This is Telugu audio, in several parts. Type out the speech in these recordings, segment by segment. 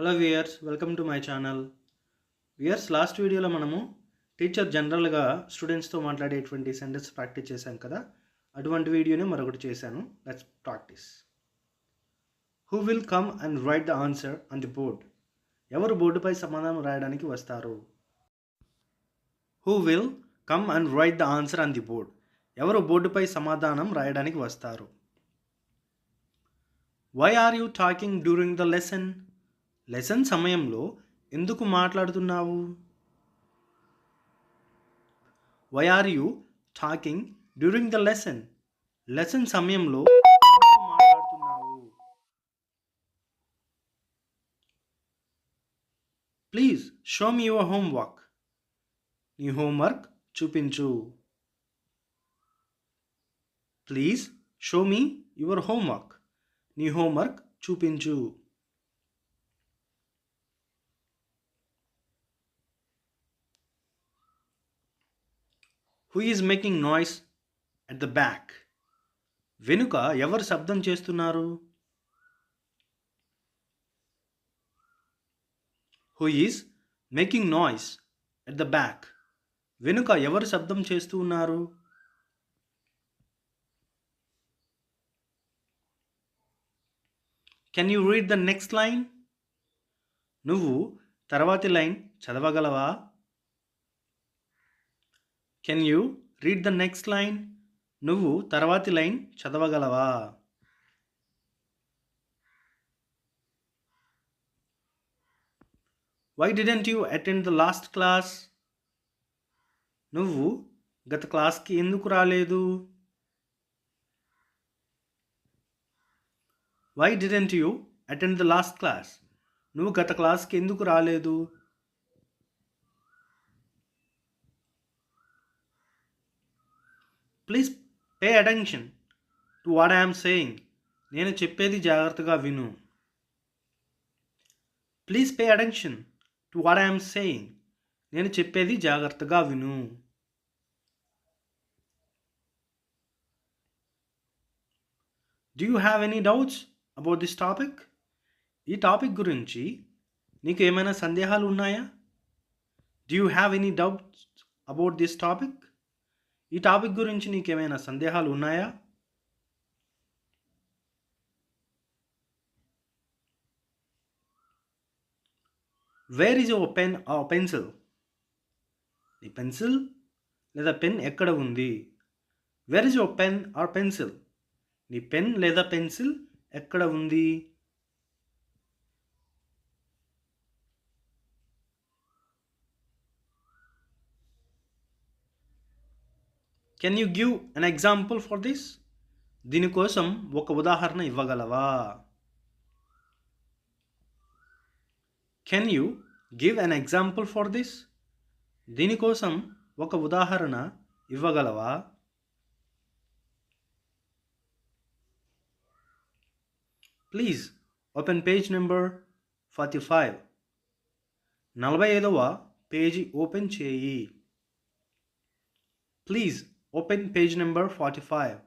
Hello viewers welcome to my channel viewers last వీడియోలో మనము టీచర్ జనరల్గా స్టూడెంట్స్తో మాట్లాడేటువంటి సెంటెన్స్ ప్రాక్టీస్ చేశాం కదా? అటువంటి వీడియోని మరొకటి చేశాను. Let's practice who will come and write the answer on the board ఎవరు బోర్డుపై సమాధానం రాయడానికి వస్తారు? Who will come and write the answer on the board ఎవరు బోర్డుపై సమాధానం రాయడానికి వస్తారు? Why are you talking during the lesson lesson సమయంలో ఎందుకు మాట్లాడుతున్నావు? Why are you talking during the lesson lesson సమయంలో ఎందుకు మాట్లాడుతున్నావు? Please show me your homework నీ హోంవర్క్ చూపించు. Please show me your homework నీ హోంవర్క్ చూపించు. Who is making noise at the back వెనుక ఎవరు శబ్దం చేస్తున్నారు? Who is making noise at the back వెనుక ఎవరు శబ్దం చేస్తూ ఉన్నారు? Can you read the next line నువ్వు తర్వాతి line చదవగలవా? Can you read the next line నువ్వు తర్వాతి line చదవగలవా? Why didn't you attend the last class నువ్వు గత క్లాస్కి ఎందుకు రాలేదు? Why didn't you attend the last class నువ్వు గత క్లాస్కి ఎందుకు రాలేదు? Please pay attention to what I'm saying. నేను చెప్పేది జాగ్రత్తగా విను. Please pay attention to what I'm saying. నేను చెప్పేది జాగ్రత్తగా విను. Do you have any doubts about this topic ఈ టాపిక్ గురించి నీకు ఏమైనా సందేహాలు ఉన్నాయా? Do you have any doubts about this topic ఈ టాపిక్ గురించి నీకేమైనా సందేహాలు ఉన్నాయా where is your pen or pencil నీ పెన్సిల్ లేదా పెన్ ఎక్కడ ఉంది? Where is your pen or pencil నీ పెన్ లేదా పెన్సిల్ ఎక్కడ ఉంది? Can you give an example for this దీనికోసం ఒక ఉదాహరణ ఇవ్వగలవా? Can you give an example for this దీనికోసం ఒక ఉదాహరణ ఇవ్వగలవా? Please open page number forty five నలభై ఐదవ పేజీ ఓపెన్ చేయి. Please open page number forty five.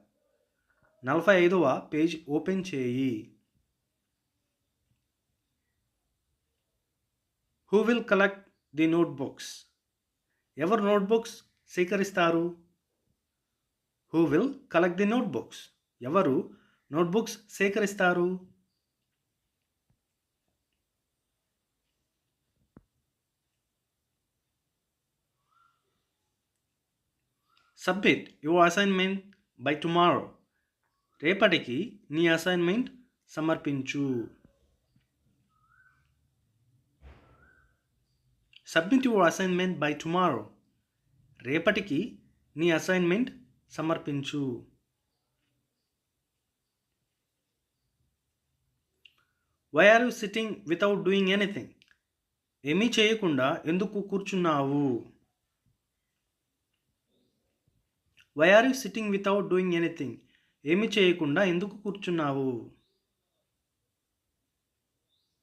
నలభై ఐదవ పేజ్ ఓపెన్ చేయి. Who will collect the notebooks? ఎవరు నోట్బుక్స్ సేకరిస్తారు who will collect the notebooks? ఎవరు నోట్బుక్స్ సేకరిస్తారు submit your assignment by tomorrow రేపటికి నీ అసైన్మెంట్ సమర్పించు. Submit your assignment by tomorrow రేపటికి నీ అసైన్మెంట్ సమర్పించు. Why are you sitting without doing anything ఏమీ చేయకుండా ఎందుకు కూర్చున్నావు? Why are you sitting without doing anything ఏమి చేయకుండా ఎందుకు కూర్చున్నావు?